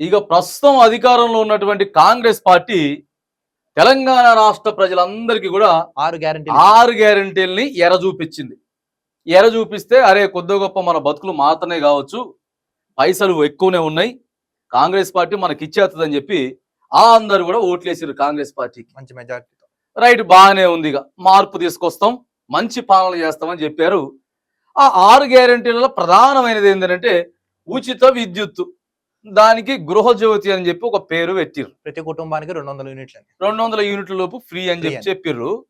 ఇక ప్రస్తుతం అధికారంలో ఉన్నటువంటి కాంగ్రెస్ పార్టీ తెలంగాణ రాష్ట్ర ప్రజలందరికీ కూడా ఆరు గ్యారంటీ ఆరు గ్యారంటీల్ని ఎర చూపించింది ఎర చూపిస్తే అరే కొద్ది గొప్ప మన బతుకులు మాత్రమే కావచ్చు పైసలు ఎక్కువనే ఉన్నాయి కాంగ్రెస్ పార్టీ మనకి ఇచ్చేస్తుందని చెప్పి ఆ అందరు కూడా ఓట్లేసారు కాంగ్రెస్ పార్టీకి. మంచి మెజార్టీతో రైట్ బాగానే ఉంది ఇక. మార్పు తీసుకొస్తాం మంచి పాలన చేస్తామని చెప్పారు. ఆ ఆరు గ్యారంటీలలో ప్రధానమైనది ఏంటంటే ఉచిత విద్యుత్తు. దానికి గృహజ్యోతి అని చెప్పి ఒక పేరు పెట్టిర్రు. ప్రతి కుటుంబానికి రెండు వందల యూనిట్లు రెండు వందల యూనిట్ల లోపు ఫ్రీ అని చెప్పి. చెప్పిర్రు.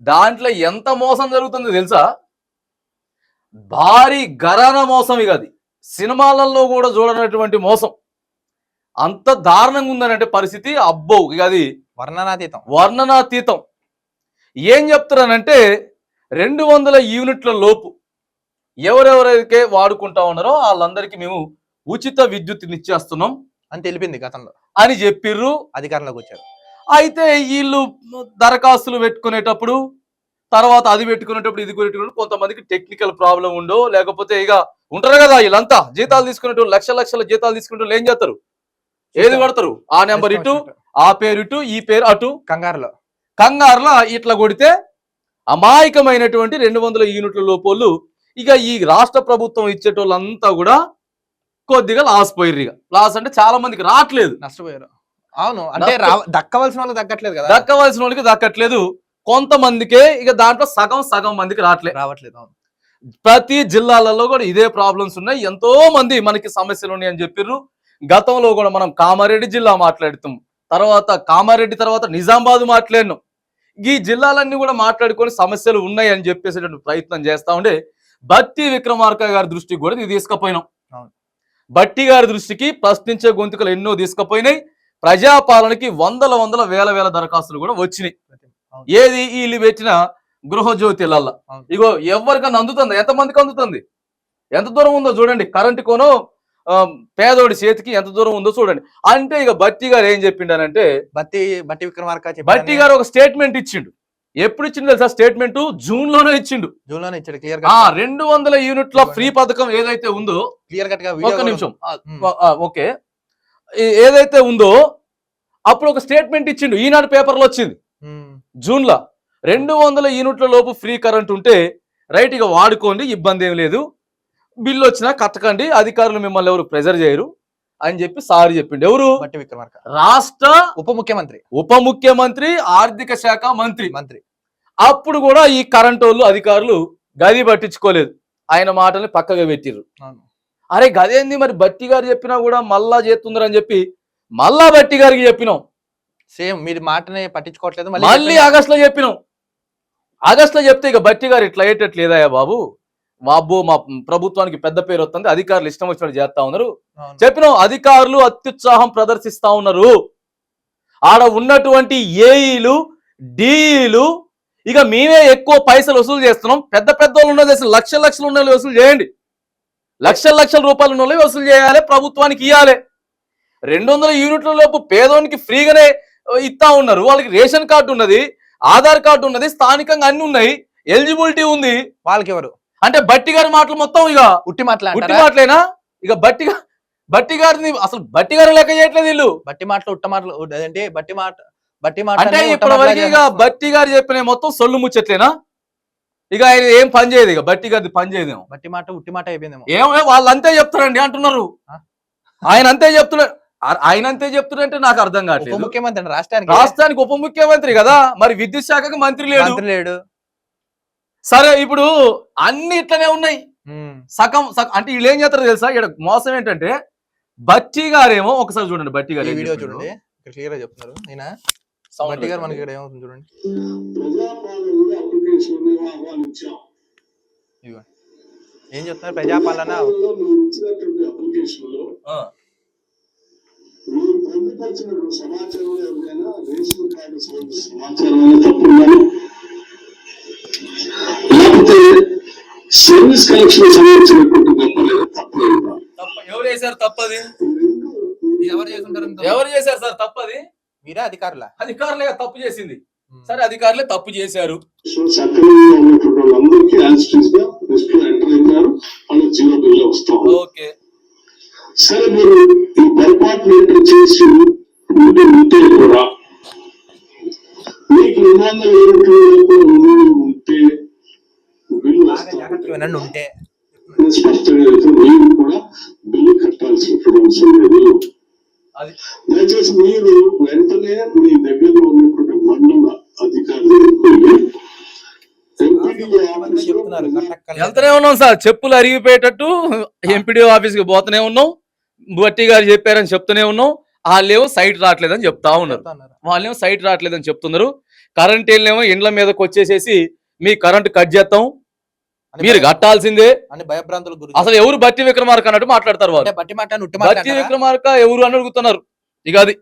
దాంట్లో ఎంత మోసం జరుగుతుందో తెలుసా? భారీ గరాన మోసం ఇక అది. సినిమాలలో కూడా చూడనటువంటి మోసం. అంత దారుణంగా ఉందనంటే పరిస్థితి అబ్బో ఇక అది. వర్ణనాతీతం. వర్ణనాతీతం. ఏం చెప్తున్నానంటే రెండు వందల యూనిట్ల లోపు ఎవరెవరైతే వాడుకుంటా ఉన్నారో వాళ్ళందరికీ మేము ఉచిత విద్యుత్తుని ఇచ్చేస్తున్నాం అని తెలిపింది గతంలో. అని చెప్పిర్రు. అధికారంలోకి వచ్చారు. అయితే వీళ్ళు దరఖాస్తులు పెట్టుకునేటప్పుడు తర్వాత అది పెట్టుకునేటప్పుడు ఇది పెట్టుకునేటప్పుడు కొంతమందికి టెక్నికల్ ప్రాబ్లం ఉండో లేకపోతే ఇక ఉంటారు కదా వీళ్ళంతా. జీతాలు తీసుకునేటప్పుడు లక్ష లక్షల జీతాలు తీసుకునేటప్పుడు ఏం చేస్తారు? ఏది కొడతారు? ఆ నెంబర్ ఇటు ఆ పేరు ఇటు ఈ పేరు అటు. కంగారులో. కంగారులో ఇట్లా కొడితే అమాయకమైనటువంటి రెండు వందల యూనిట్ల లోపోళ్ళు ఇక ఈ రాష్ట్ర ప్రభుత్వం ఇచ్చేటోళ్ళంతా కూడా కొద్దిగా లాస్ పోయిర్రు ఇక. లాస్ అంటే చాలా మందికి రావట్లేదు. నష్టపోయారు. అవును అంటే దక్కవలసిన వాళ్ళకి దక్కట్లేదు కదా? దక్కవలసిన వాళ్ళకి దక్కట్లేదు. కొంతమందికే ఇక దాంట్లో సగం సగం మందికి రావట్లేదు రావట్లేదు అవును. ప్రతి జిల్లాలలో కూడా ఇదే ప్రాబ్లమ్స్ ఉన్నాయి. ఎంతో మంది మనకి సమస్యలు ఉన్నాయి అని చెప్పిర్రు. గతంలో కూడా మనం కామారెడ్డి జిల్లా మాట్లాడుతాం. తర్వాత కామారెడ్డి తర్వాత నిజామాబాద్ మాట్లాడినాం. ఈ జిల్లాలన్నీ కూడా మాట్లాడుకొని సమస్యలు ఉన్నాయి అని చెప్పేసేటువంటి ప్రయత్నం చేస్తా ఉండే బట్టి విక్రమార్క గారి దృష్టికి కూడా ఇది తీసుకుపోయినాం. బట్టి గారి దృష్టికి ప్రశ్నించే గొంతుకలు ఎన్నో తీసుకుపోయినాయి. ప్రజాపాలనకి వందల వందల వేల వేల దరఖాస్తులు కూడా వచ్చినాయి. ఏది వీళ్ళు పెట్టిన గృహజ్యోతిలల్లా. ఇగో ఎవరికన్నా అందుతుంది ఎంతమందికి అందుతుంది? ఎంత దూరం ఉందో చూడండి. కరెంటు కోను పేదోడి చేతికి ఎంత దూరం ఉందో చూడండి. అంటే ఇక బట్టి గారు ఏం చెప్పిండనంటే బట్టి బట్టి విక్రమార్క బట్టి గారు ఒక స్టేట్మెంట్ ఇచ్చిండు. ఎప్పుడు ఇచ్చిండు తెలుసా? స్టేట్మెంట్? జూన్లోనే ఇచ్చిండు. జూన్లోనే ఇచ్చాడు క్లియర్ కట్ రెండు వందల యూనిట్ల ఫ్రీ పథకం ఏదైతే ఉందో క్లియర్ కట్గా ఒక్క వీడియో నిమిషం. ఓకే. ఏదైతే ఉందో అప్పుడు ఒక స్టేట్మెంట్ ఇచ్చిండు. ఈనాడు పేపర్లో వచ్చింది. ఉమ్. జూన్లో రెండు వందల యూనిట్ల లోపు ఫ్రీ కరెంట్ ఉంటే రైట్ ఇక వాడుకోండి ఇబ్బంది ఏం లేదు. బిల్లు వచ్చినా కట్టకండి అధికారులు మిమ్మల్ని ఎవరు ప్రెజర్ చేయరు. అని చెప్పి సారి చెప్పిండు. ఎవరు? బట్టి విక్రమార్క. రాష్ట్ర ఉప ముఖ్యమంత్రి. ఉప ముఖ్యమంత్రి ఆర్థిక శాఖ మంత్రి. మంత్రి. అప్పుడు కూడా ఈ కరెంట్ వాళ్ళు అధికారులు గది పట్టించుకోలేదు. ఆయన మాటల్ని పక్కగా పెట్టిర్రు. అరే గదేంది మరి? బట్టి గారు చెప్పినా కూడా మళ్ళా చేస్తుందరు అని చెప్పి మళ్ళా బట్టి గారికి చెప్పినాం. సేమ్ మీరు మాటనే పట్టించుకోవట్లేదు మళ్ళీ మళ్ళీ ఆగస్ట్లో చెప్పినాం. ఆగస్ట్లో చెప్తే ఇక బట్టి గారు ఇట్లా అయ్యేటట్లేదయ్యా బాబు. బాబు మా ప్రభుత్వానికి పెద్ద పేరు వస్తుంది అధికారులు ఇష్టం వచ్చినట్టు చేస్తా ఉన్నారు. చెప్పినాం అధికారులు అత్యుత్సాహం ప్రదర్శిస్తా ఉన్నారు. ఆడ ఉన్నటువంటి ఏఈలు డిఈలు ఇక మేమే ఎక్కువ పైసలు వసూలు చేస్తున్నాం. పెద్ద పెద్ద వాళ్ళు ఉన్నది అసలు లక్షల లక్షలు ఉన్న వసూలు చేయండి. లక్షల లక్షల రూపాయలు ఉన్న వసూలు చేయాలి ప్రభుత్వానికి ఇవ్వాలి రెండు వందల యూనిట్ల లోపు పేదోనికి ఫ్రీగానే ఇస్తా ఉన్నారు. వాళ్ళకి రేషన్ కార్డు ఉన్నది ఆధార్ కార్డు ఉన్నది స్థానికంగా అన్ని ఉన్నాయి. ఎలిజిబిలిటీ ఉంది. వాళ్ళకి ఎవరు అంటే బట్టి గారి మాటలు మొత్తం ఇక ఉట్టి ఉట్టి మాట్లాడారా మాటలేనా ఇక బట్టి బట్టి గారిని అసలు బట్టి గారు లెక్క చేయట్లేదు వీళ్ళు. బట్టి మాటలు ఉట్ట మాటలు అదేంటి? బట్టి మాట బట్టి మాట అంటే ఇప్పటి వరకు ఇక బట్టి గారు చెప్పిన మొత్తం సొల్లు ముచ్చట్లేనా? ఇక ఆయన ఏం పని చేయదు ఇక బట్టి గారిది పని చేయదేమో. బట్టి మాట ఉట్టి మాట అయిపోయిందేమో. ఏమో వాళ్ళు అంతే చెప్తారండి అంటున్నారు? ఆయన అంతే చెప్తున్నాడు ఆ- ఆయన అంతే చెప్తున్నారంటే నాకు అర్థం కావట్లేదు. ముఖ్యమంత్రి అండి రాష్ట్రానికి. రాష్ట్రానికి ఉప ముఖ్యమంత్రి కదా మరి విద్యుత్ శాఖకు మంత్రి లేడు. లేడు. సరే ఇప్పుడు అన్ని ఇట్లనే ఉన్నాయి. సగం సగం అంటే వీళ్ళు ఏం చేస్తారో తెలుసా? ఇక్కడ మోసం ఏంటంటే బట్టి గారేమో ఒకసారి చూడండి బట్టి గారు వీడియో. చూడండి. ఇక్కడ క్లియర్గా చెప్తున్నారు. బట్టి గారు మనకి. ఇక్కడ ఏమవుతుంది చూడండి. ఏం చెప్తున్నారు? ప్రజాపాలన? సమాచారం ఎవరికైనా రేషన్ కార్డు సంబంధించిన సమాచారం అయినా తప్పు సర్వీస్ కనెక్షన్ సంబంధించినటువంటి గొప్పలేదు తప్పలేదు తప్ప ఎవరు చేశారు తప్పది? ఎవరు చేశారు సార్ తప్పది? మీరే అధికారుల? అధికారులే తప్పు చేసింది. సరే అధికారులే తప్పు చేశారు. ఓకే. సరే మీరు ఈ చేసి ఉంటే ఉంటే కూడా మీకు మీరు ఉంటే వినండి ఉంటే. నేను స్పష్టంగా చెప్తాను మీరు కూడా బిల్లు కట్టాల్సిన అవసరం లేదు. అది దయచేసి మీరు వెంటనే మీ దగ్గరలో ఉన్నటువంటి మండల అధికారులు. వెళ్తూనే ఉన్నాం సార్ చెప్పులు అరిగిపోయేటట్టు ఎంపీడీఓ ఆఫీస్కి పోతూనే ఉన్నాం. బట్టి గారు చెప్పారని చెప్తూనే ఉన్నాం. వాళ్ళేమో సైట్ రావట్లేదని చెప్తా ఉన్నారు. వాళ్ళేమో సైట్ రావట్లేదని చెప్తున్నారు. కరెంట్ వెళ్ళేమో ఇండ్ల మీదకి వచ్చేసేసి మీ కరెంట్ కట్ చేస్తాం. మీరు కట్టాల్సిందే. అని భయభ్రాంతులు గురి అసలు ఎవరు బట్టి విక్రమార్క అన్నట్టు మాట్లాడతారు వాళ్ళు. అంటే బట్టి మాట బట్టి విక్రమార్క ఎవరు అని అడుగుతున్నారు. ఇక అది.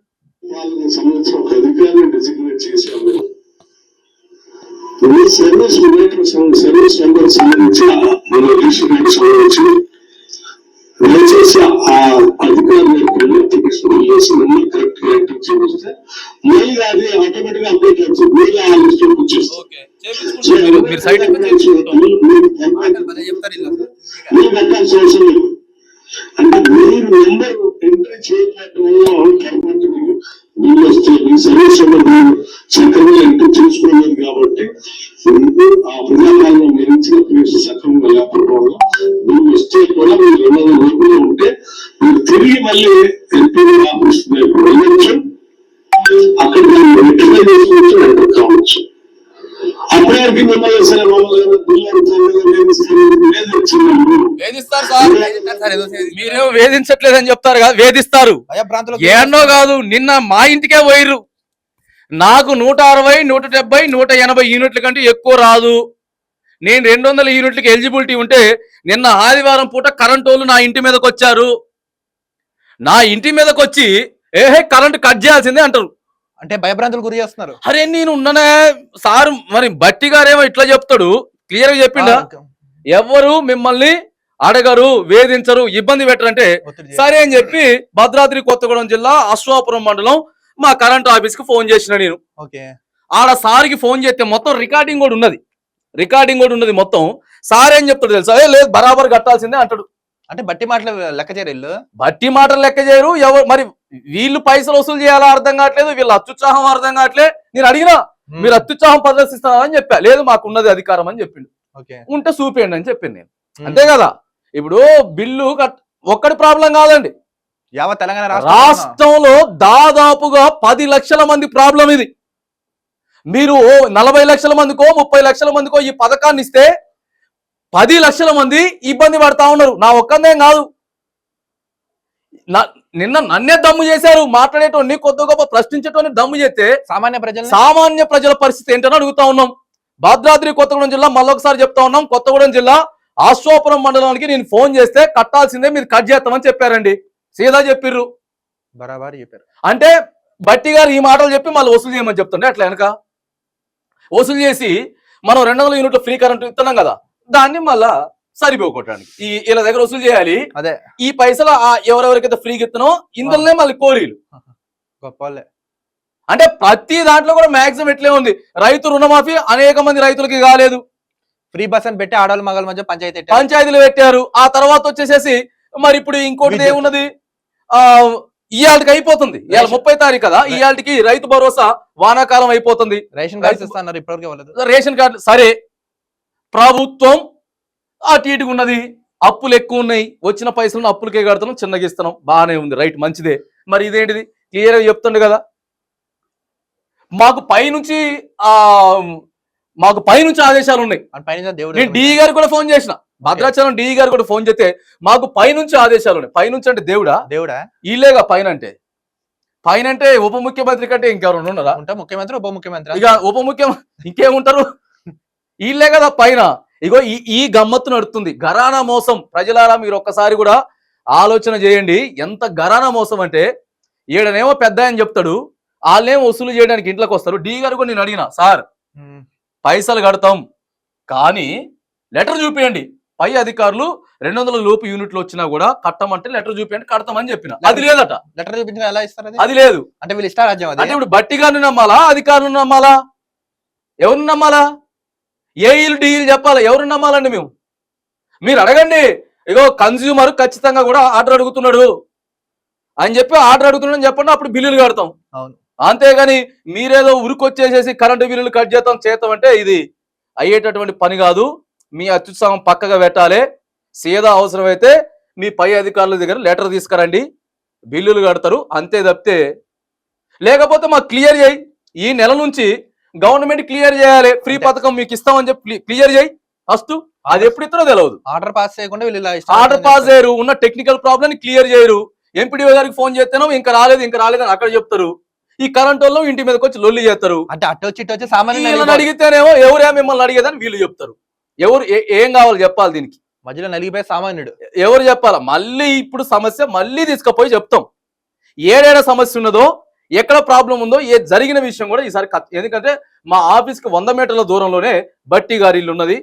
సర్వీస్ సర్వీస్ నెంబర్ సంబంధించి దయచేసి ఆ అధికారులు అప్లికేషన్ చేసి నెంబర్ కరెక్ట్ ఎంటర్ చేస్తే మళ్ళీ అది ఆటోమేటిక్గా అప్డేట్ అవుతుంది. మళ్ళీ ఆ లిస్ట్ వచ్చేస్తుంది మీరు- కట్టాల్సిన అవసరం లేదు అంటే మీరు నెంబర్ ఎంట్రీ చేయకపోవడం వల్ల పొరపాటు వస్తే మీరు కాబట్టి ఆ ప్రజాపాలన మీరు ఇచ్చిన ప్లేస్ సక్రమంగా లేకపోవడం వల్ల వస్తే కూడా మీరు రెండు వందల లోపల ఉంటే మీరు తిరిగి మళ్ళీ ఎంపీ ఆఫీస్ వైపు వెళ్ళొచ్చు అక్కడ మీరు చేసుకోవచ్చు కావచ్చు. మిమ్మల్ని వచ్చిందండి వేధిస్తారు. సార్. మీరేమో వేధించట్లేదని చెప్తారు కదా వేధిస్తారు. ఏన్నో కాదు నిన్న మా ఇంటికే పోయిర్రు. నాకు నూట అరవై నూట డెబ్బై నూట ఎనభై యూనిట్ల కంటే ఎక్కువ రాదు. నేను రెండు వందల యూనిట్లకి ఎలిజిబిలిటీ ఉంటే నిన్న ఆదివారం పూట కరెంట్ వాళ్ళు నా ఇంటి మీదకి వచ్చారు నా ఇంటి మీదకి వచ్చి ఏహే కరెంట్ కట్ చేయాల్సిందే అంటారు. అంటే భయభ్రాంతులు గురి చేస్తున్నారు. అరే నేను ఉన్ననే సార్ మరి బట్టి గారేమో ఇట్లా చెప్తాడు. క్లియర్గా చెప్పిండా ఎవరు మిమ్మల్ని అడగరు వేధించరు ఇబ్బంది పెట్టరంటే. సరే అని చెప్పి భద్రాద్రి కొత్తగూడెం జిల్లా అశ్వాపురం మండలం మా కరెంట్ ఆఫీస్కి ఫోన్ చేసిన నేను. ఆడ సార్కి ఫోన్ చేస్తే మొత్తం రికార్డింగ్ కూడా ఉన్నది. రికార్డింగ్ కూడా ఉన్నది మొత్తం. సార్ ఏం చెప్తాడు తెలుసా? "ఏ, లేదు బరాబర్ కట్టాల్సిందే అంటాడు. అంటే బట్టి మాటలు లెక్క చేయరు వీళ్ళు? బట్టి మాటలు లెక్క చేయరు. ఎవరు మరి వీళ్ళు పైసలు వసూలు చేయాలా అర్థం కావట్లేదు. వీళ్ళు అత్యుత్సాహం అర్థం కావట్లే నేను అడిగినా మీరు అత్యుత్సాహం ప్రదర్శిస్తారా అని చెప్పా. లేదు మాకు ఉన్నది అధికారం అని చెప్పిండు. ఓకే. ఉంటే చూపేయండి అని చెప్పింది నేను. అంతే కదా? ఇప్పుడు బిల్లు కట్ ఒక్కటి ప్రాబ్లం కాదండి. యావత్ తెలంగాణ రాష్ట్రం రాష్ట్రంలో దాదాపుగా పది లక్షల మంది ప్రాబ్లం ఇది. మీరు నలభై లక్షల మందికో ముప్పై లక్షల మందికో ఈ పథకాన్ని ఇస్తే పది లక్షల మంది ఇబ్బంది పడతా ఉన్నారు. నా ఒక్కందేం కాదు. నా- నిన్న నన్నే దమ్ము చేశారు. మాట్లాడేటోని కొద్ది గొప్ప ప్రశ్నించేటోని దమ్ము చేస్తే సామాన్య ప్రజలు సామాన్య ప్రజల పరిస్థితి ఏంటని అడుగుతా ఉన్నాం. భద్రాద్రి కొత్తగూడెం జిల్లా మళ్ళొకసారి చెప్తా ఉన్నాం. కొత్తగూడెం జిల్లా ఆశ్వాపురం మండలానికి నేను ఫోన్ చేస్తే కట్టాల్సిందే మీరు కట్ చేస్తామని చెప్పారండి. సీదా చెప్పిర్రు. బరాబర్ చెప్పారు. అంటే బట్టి గారు ఈ మాటలు చెప్పి మళ్ళీ వసూలు చేయమని చెప్తుండే అట్లా వెనక? వసూలు చేసి మనం రెండు వందల యూనిట్లు ఫ్రీ కరెంట్ ఇస్తున్నాం కదా. దాన్ని మళ్ళా సరిపోకొట్టడానికి ఈ వీళ్ళ దగ్గర వసూలు చేయాలి. అదే. ఈ పైసలు ఆ ఎవరెవరికైతే ఫ్రీకి ఇస్తున్నామో ఇందులోనే మళ్ళీ కోరీలు. గొప్ప వాళ్ళే అంటే ప్రతి దాంట్లో కూడా మాక్సిమం ఎట్లే ఉంది? రైతు రుణమాఫీ అనేక మంది రైతులకి కాలేదు. ఫ్రీ బస్ అని పెట్టి ఆడవాళ్ళ మగల మధ్య పంచాయతీ. పంచాయతీలు పెట్టారు. ఆ తర్వాత వచ్చేసేసి మరి ఇప్పుడు ఇంకోటి. ఏమున్నది? ఆ ఇయాళ్ళకి అయిపోతుంది. ఇవాళ. ముప్పై తారీఖు కదా ఇయాళ్ళకి రైతు భరోసా వానాకాలం అయిపోతుంది. రేషన్ కార్డ్స్ రైతు- ఇస్తున్నారు ఇప్పటివరకు రేషన్ కార్డు సరే ప్రభుత్వం అటు ఇటుగా ఉన్నది. అప్పులు ఎక్కువ ఉన్నాయి. వచ్చిన పైసలను అప్పులకే కడుతున్నాం. చిన్నగా ఇస్తున్నాం బాగానే ఉంది. రైట్ మంచిదే. మరి ఇదేంటిది? క్లియర్గా చెప్తుండే కదా. మాకు పైనుంచి ఆ మాకు పైనుంచి ఆదేశాలు ఉన్నాయి. నేను డిఈ గారికి కూడా ఫోన్ చేసిన. భద్రాచలం డిఈ గారు కూడా ఫోన్ చేస్తే మాకు పైనుంచి ఆదేశాలు ఉన్నాయి. పైనుంచి అంటే దేవుడా? దేవుడా? ఇల్లేగా పైన అంటే పైన అంటే ఉప ముఖ్యమంత్రి కంటే ఇంకెవరైనా ఉన్నారా? ఉంటా ముఖ్యమంత్రి ఉప ముఖ్యమంత్రి. ఇక ఉప ముఖ్యమంత్రి ఇంకేముంటారు? వీళ్ళే కదా పైన. ఇగో ఈ ఈ గమ్మత్తు నడుతుంది. గరానా మోసం. ప్రజలారా మీరు ఒక్కసారి కూడా ఆలోచన చేయండి. ఎంత గరానా మోసం అంటే ఈడనేమో పెద్ద అని చెప్తాడు వాళ్ళేమో వసూలు చేయడానికి ఇంట్లోకి వస్తారు. డి గారు కూడా నేను అడిగిన సార్. పైసలు కడతాం. కానీ లెటర్ చూపియండి. పై అధికారులు రెండు వందల లోపు యూనిట్లు వచ్చినా కూడా కట్టమంటే లెటర్ చూపియండి కడతామని చెప్పిన. అది లేదట. లెటర్ చూపించిన ఎలా ఇస్తారు అది? లేదు. అంటే వీళ్ళు ఇష్టారాజ్యం అంటే ఇప్పుడు బట్టి గారిని నమ్మాలా? అధికారులను నమ్మాలా? ఎవరిని నమ్మాలా? ఏఈలు డీఈలు చెప్పాలా? ఎవరిని నమ్మాలండి మేము? మీరు అడగండి. ఇగో కన్జ్యూమర్ ఖచ్చితంగా కూడా ఆర్డర్ అడుగుతున్నాడు. అని చెప్పి ఆర్డర్ అడుగుతున్నాడు చెప్పండి అప్పుడు బిల్లులు కడతాం. అవును. అంతేగాని మీరేదో ఉరికొచ్చేసేసి కరెంటు బిల్లులు కట్ చేస్తాం చేస్తాం అంటే ఇది అయ్యేటటువంటి పని కాదు. మీ అత్యుత్సాహం పక్కగా పెట్టాలి. సీదా అవసరమైతే మీ పై అధికారుల దగ్గర లెటర్ తీసుకురండి. బిల్లులు కడతారు అంతే తప్పితే. లేకపోతే మాకు క్లియర్ చేయి. ఈ నెల నుంచి గవర్నమెంట్ క్లియర్ చేయాలి. ఫ్రీ. పథకం మీకు ఇస్తామని చెప్పి క్లియర్ చేయి. ఫస్ట్ అది ఎప్పుడు ఇస్తారో తెలియదు ఆర్డర్ పాస్ చేయకుండా వీళ్ళు ఆర్డర్ పాస్ చేయరు. ఉన్న టెక్నికల్ ప్రాబ్లమ్ క్లియర్ చేయరు. ఎంపీడీఓ గారికి ఫోన్ చేస్తేనో ఇంకా రాలేదు ఇంకా రాలేదు అని అక్కడ చెప్తారు. ఈ కరెంట్ వాళ్ళు ఇంటి మీదకి వచ్చి లొల్లి చేస్తారు. అంటే అటు వచ్చి ఇటు వచ్చి సామాన్యులు వీళ్ళని నలిగిపోయి- అడిగితేనేమో ఎవరే మిమ్మల్ని అడిగేదని వీళ్ళు చెప్తారు. ఎవరు ఏ- ఏం కావాలి చెప్పాలి దీనికి? మధ్యలో నలిగిపోయి సామాన్యుడు. ఎవరు చెప్పాలా? మళ్ళీ ఇప్పుడు సమస్య మళ్ళీ తీసుకుపోయి చెప్తాం. ఏడేడ సమస్య ఉన్నదో ఎక్కడ ప్రాబ్లం ఉందో ఏ జరిగిన విషయం కూడా ఈసారి ఎందుకంటే మా ఆఫీస్కి వంద మీటర్ల దూరంలోనే బట్టి గారి ఇల్లు ఉన్నది.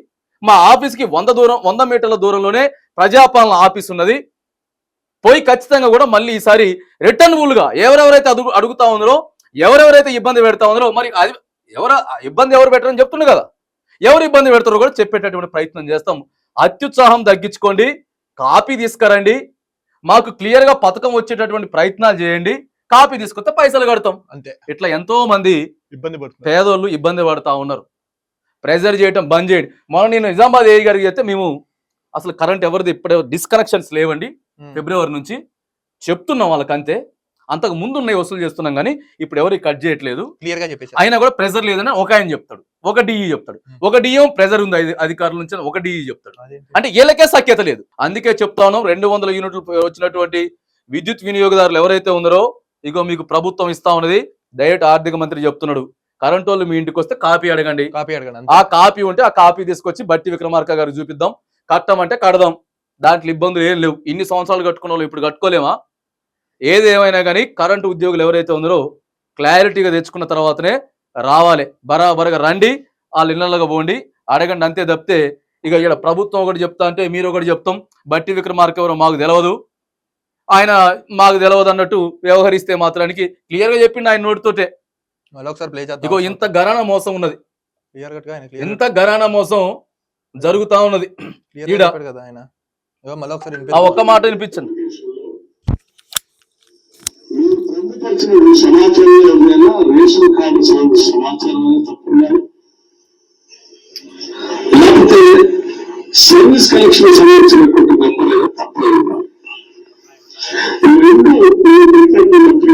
మా ఆఫీస్కి వంద దూరం వంద మీటర్ల దూరంలోనే ప్రజాపాలన ఆఫీస్ ఉన్నది. పోయి ఖచ్చితంగా కూడా మళ్ళీ ఈసారి రిటర్న్బుల్గా ఎవరెవరైతే అడుగు అడుగుతా ఉందో ఎవరెవరైతే ఇబ్బంది పెడతా ఉందో మరి అది ఎవరు ఇబ్బంది ఎవరు పెట్టరని చెప్తున్నారు కదా. ఎవరు ఇబ్బంది పెడతారో కూడా చెప్పేటటువంటి ప్రయత్నం చేస్తాం. అత్యుత్సాహం తగ్గించుకోండి కాపీ తీసుకురండి మాకు క్లియర్గా పథకం వచ్చేటటువంటి ప్రయత్నాలు చేయండి. కాపీ తీసుకొస్తే పైసలు కడతాం. అంతే. ఇట్లా ఎంతో మంది ఇబ్బంది పడుతుంది పేదోళ్ళు ఇబ్బంది పడతా ఉన్నారు. ప్రెజర్ చేయటం బంద్ చేయండి మొన్న నేను నిజామాబాద్ ఏ గారికి చెప్తే మేము అసలు కరెంట్ ఎవరిది ఇప్పుడే డిస్కనెక్షన్స్ లేవండి. ఫిబ్రవరి నుంచి చెప్తున్నాం వాళ్ళకి అంతే అంతకు ముందు ఉన్నాయి వసూలు చేస్తున్నాం కానీ ఇప్పుడు ఎవరికి కట్ చేయట్లేదు. క్లియర్గా చెప్పేసి అయినా కూడా ప్రెజర్ లేదని ఒక ఆయన చెప్తాడు. ఒక డిఈ చెప్తాడు. ఒక డిఎం ప్రెజర్ ఉంది అధి- అధికారుల నుంచి ఒక డిఈ చెప్తాడు. అంటే వీళ్ళకే సఖ్యత లేదు. అందుకే చెప్తాను రెండు వందల యూనిట్లు వచ్చినటువంటి విద్యుత్ వినియోగదారులు ఎవరైతే ఉన్నారో ఇగో మీకు ప్రభుత్వం ఇస్తా ఉన్నది. డైరెక్ట్ ఆర్థిక మంత్రి చెప్తున్నాడు. కరెంట్ వాళ్ళు మీ ఇంటికి వస్తే కాపీ అడగండి. కాపీ అడగండి ఆ కాపీ ఉంటే ఆ కాపీ తీసుకొచ్చి బట్టి విక్రమార్క గారు చూపిద్దాం. కట్టమంటే కడదాం. దాంట్లో ఇబ్బందులు ఏం లేవు. ఇన్ని సంవత్సరాలు కట్టుకున్న వాళ్ళు ఇప్పుడు కట్టుకోలేమా? ఏది ఏమైనా కానీ కరెంటు ఉద్యోగులు ఎవరైతే ఉన్నారో క్లారిటీగా తెచ్చుకున్న తర్వాతనే రావాలి. బరాబరగా రండి. వాళ్ళ ఇళ్ళగా పోండి. అడగండి అంతే తప్పితే ఇక ఇక్కడ ప్రభుత్వం ఒకటి చెప్తా అంటే మీరు ఒకటి చెప్తాం. బట్టి విక్రమార్క ఎవరో మాకు తెలియదు ఆయన మాకు తెలియదు అన్నట్టు వ్యవహరిస్తే మాత్రానికి క్లియర్గా చెప్పిండు ఆయన నోటితోటే. మళ్ళీ ఒకసారి ప్లే చేద్దాం ఇగో ఇంత గరాణ మోసం ఉన్నది. క్లియర్ కట్గా ఆయన clear ఇంత గరాణ మోసం జరుగుతా ఉన్నది. Clear ఈడ. గా చెప్పాడు కదా ఆయన. ఇగో మళ్ళీ ఒకసారి ఆ. ఒక్క మాట వినిపించండి. పొందుపరిచిన సమాచారం రేషన్ కార్డు సమాచారం అనేది తప్పున్నా లేకపోతే సర్వీస్ కనెక్షన్ సంబంధించినటువంటి నెంబర్ ఏదో తప్పలేదు ఉన్నటువంటి వాళ్ళందరికీ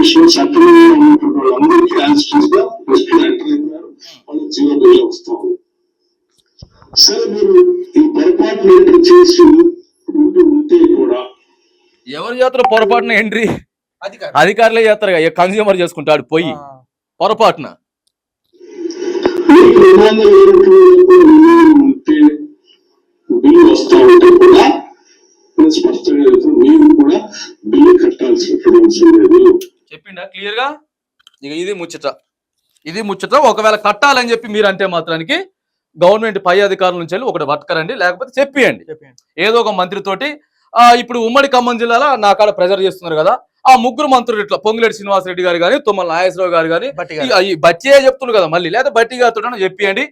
గా ఎంటర్ అయిపోయారు వాళ్ళు జీరో బిల్ వస్తాం సరే మీరు ఈ పొరపాట్లు ఎంటర్ చేసి ఉండి ఉంటే కూడా ఎవరు చేస్తారు పొరపాటున. ఎంట్రీ అధికారి. అధికారులే చేస్తారు కన్స్యూమర్ చేసుకుంటాడు పోయి పొరపాటున బిల్లు వస్తా ఉంటే కూడా స్పష్టంగా బిల్లు కట్టాల్సినటువంటి అవసరం లేదు చెప్పిండా? క్లియర్గా ఇక ఇది ముచ్చట. ఇది ముచ్చట. ఒకవేళ కట్టాలని చెప్పి మీరు అంటే మాత్రానికి గవర్నమెంట్ పై అధికారుల నుంచి వెళ్ళి ఒకటి పట్టుకరండి లేకపోతే చెప్పియండి. ఏదో ఒక మంత్రితోటి ఆ ఇప్పుడు ఉమ్మడి ఖమ్మం జిల్లాలో నా కాడ ప్రెజర్ చేస్తున్నారు కదా ఆ ముగ్గురు మంత్రులు ఇట్లా పొంగులేటి శ్రీనివాసరెడ్డి గారు కానీ తుమ్మల నాగేశ్వరరావు గారు కానీ బట్టి ఇక ఈ బచ్చే చెప్తున్నారు కదా మళ్ళీ లేదా బట్టి గారితో చెప్పియండి.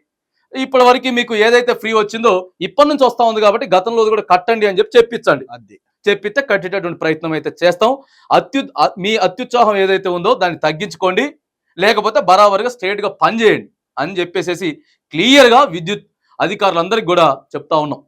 ఇప్పటి వరకు మీకు ఏదైతే ఫ్రీ వచ్చిందో ఇప్పటి నుంచి వస్తా ఉంది కాబట్టి గతంలో కూడా కట్టండి అని చెప్పి చెప్పించండి. అది చెప్పితే కట్టేటటువంటి ప్రయత్నం అయితే చేస్తాం. అత్యు మీ అత్యుత్సాహం ఏదైతే ఉందో దాన్ని తగ్గించుకోండి. లేకపోతే బరాబరుగా స్ట్రేట్గా పనిచేయండి అని చెప్పేసేసి క్లియర్గా విద్యుత్ అధికారులందరికీ కూడా చెప్తా ఉన్నాం.